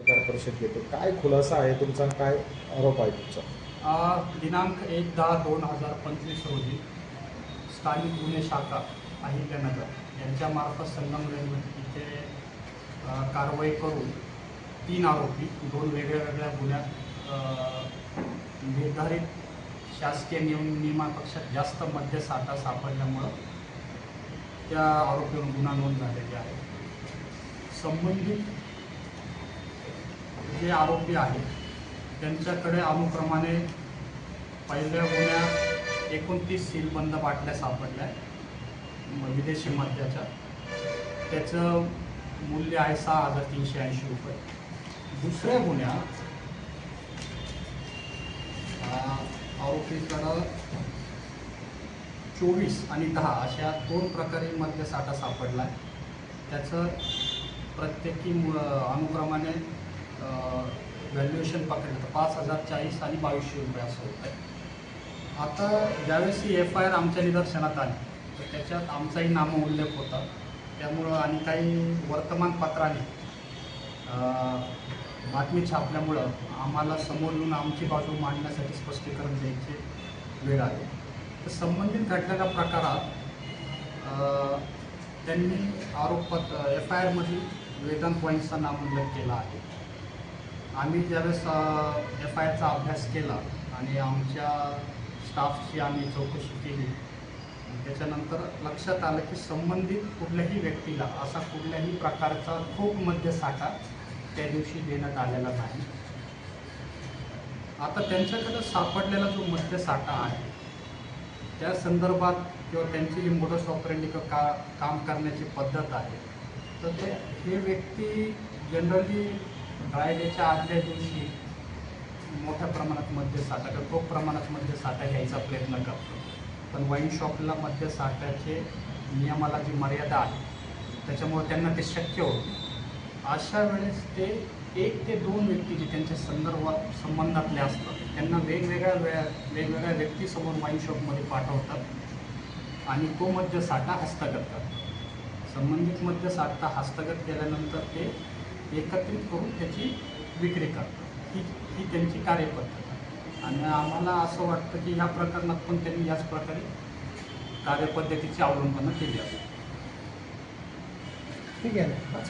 पत्रकार परिषद घेतो. काय खुलासा आहे तुमचा? काय आरोप आहे तुमचा? दिनांक एक दहा दोन हजार पंचवीस रोजी स्थानिक गुन्हे शाखा अहिल्यानगर यांच्यामार्फत संगमनेरमध्ये तिथे कारवाई करून तीन आरोपी दोन वेगळ्या वेगळ्या गुन्ह्यात निर्धारित शासकीय नियम नियमापेक्षा जास्त मद्यसाठा सापडल्यामुळं त्या आरोपीवर गुन्हा नोंद झालेली आहे. संबंधित जे आरोपी आहेत त्यांच्याकडे अनुक्रमाने पहिल्या गुन्ह्यात एकोणतीस सीलबंद बाटल्या सापडल्या आहेत विदेशी मद्याच्या. त्याचं मूल्य आहे सहा हजार तीनशे ऐंशी रुपये. दुसऱ्या गुन्ह्यात आरोपीकडं चोवीस आणि दहा अशा दोन प्रकारे मद्यसाठा सापडला आहे. त्याचं प्रत्येकी मु- अनुक्रमाने व्हॅल्युएशन पकडलं तर पाच हजार चाळीस आणि बावीसशे रुपये असं होतं. आहे आता ज्यावेळेस ही एफ आय आर आमच्या निदर्शनात आली तर त्याच्यात आमचाही नाम उल्लेख होता. त्यामुळं आणि काही वर्तमानपत्राने बातमी छापल्यामुळं आम्हाला समोर येऊन आमची बाजू मांडण्यासाठी स्पष्टीकरण द्यायची वेळ आली. तर संबंधित घडलेल्या प्रकारात त्यांनी आरोपपत्र एफ आय आरमधील वेदांत पॉईंटचा नामोल्लेख केला आहे. आम्ही ज्यावेळेस एफ आय आरचा अभ्यास केला आणि आमच्या स्टाफची आम्ही चौकशी केली त्याच्यानंतर लक्षात आलं की संबंधित कुठल्याही व्यक्तीला असा कुठल्याही प्रकारचा खूप मद्यसाठा त्या दिवशी देण्यात आलेला नाही. आता त्यांच्याकडे सापडलेला जो मद्यसाठा आहे त्या संदर्भात किंवा त्यांची जी मोडस ऑपरेंडी किंवा का काम करण्याची पद्धत आहे तर ते हे व्यक्ती जनरली ड्रायडेच्या आदल्या दिवशी मोठ्या प्रमाणात मद्यसाठा किंवा खूप प्रमाणात मद्यसाठा घ्यायचा प्रयत्न करतो. पण वाईन शॉपला मद्यसाठ्याचे नियमाला जी मर्यादा आहे त्याच्यामुळे त्यांना ते शक्य होतं अशा वेळेस ते एक ते दोन व्यक्ती जे त्यांच्या संदर्भात संबंधातले असतात त्यांना वेगवेगळ्या वेळा वेगवेगळ्या व्यक्तीसमोर वाईन शॉपमध्ये पाठवतात आणि तो मद्यसाठा हस्तगत करतात. संबंधित मद्यसाठा हस्तगत केल्यानंतर ते एकत्रित करून त्याची विक्री करतात. ही ही त्यांची कार्यपद्धत आहे. आणि आम्हाला असं वाटतं की ह्या प्रकरणात पण त्यांनी याच प्रकारे कार्यपद्धतीची अवलंबनं केली असते ठीक आहे.